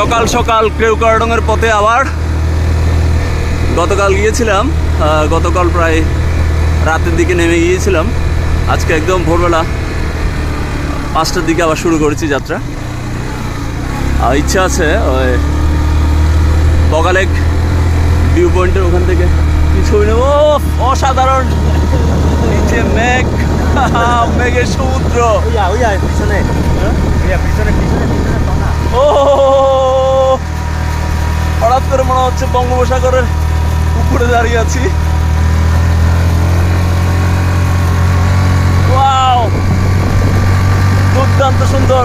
সকাল সকাল ক্রেউকারডংয়ের পথে আবার গতকাল গিয়েছিলাম গতকাল প্রায় রাতের দিকে নেমে গিয়েছিলাম। আজকে একদম ভোরবেলা পাঁচটার দিকে আবার শুরু করেছি যাত্রা। আর ইচ্ছা আছে ওই বগালেক ভিউ পয়েন্টের ওখান থেকে কি ছবি নেব? অসাধারণ! নিচে মেঘ, মেঘের সমুদ্র। মনে হচ্ছে বঙ্গোপসাগরের উপরে দাঁড়িয়ে আছি। দুর্দান্ত সুন্দর।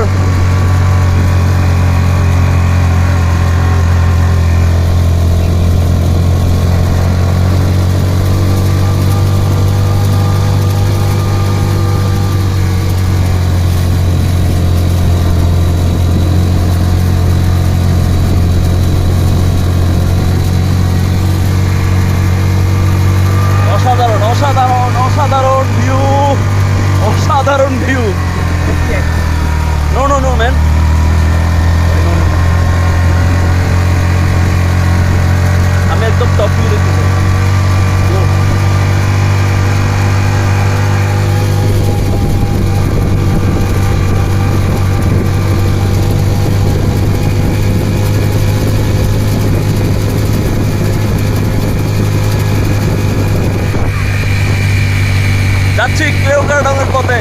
অসাধারণ view no no no man আমি একদম টপ ভিউ দেখতেছি যাচ্ছি ক্লেওকার ডঙের পথে।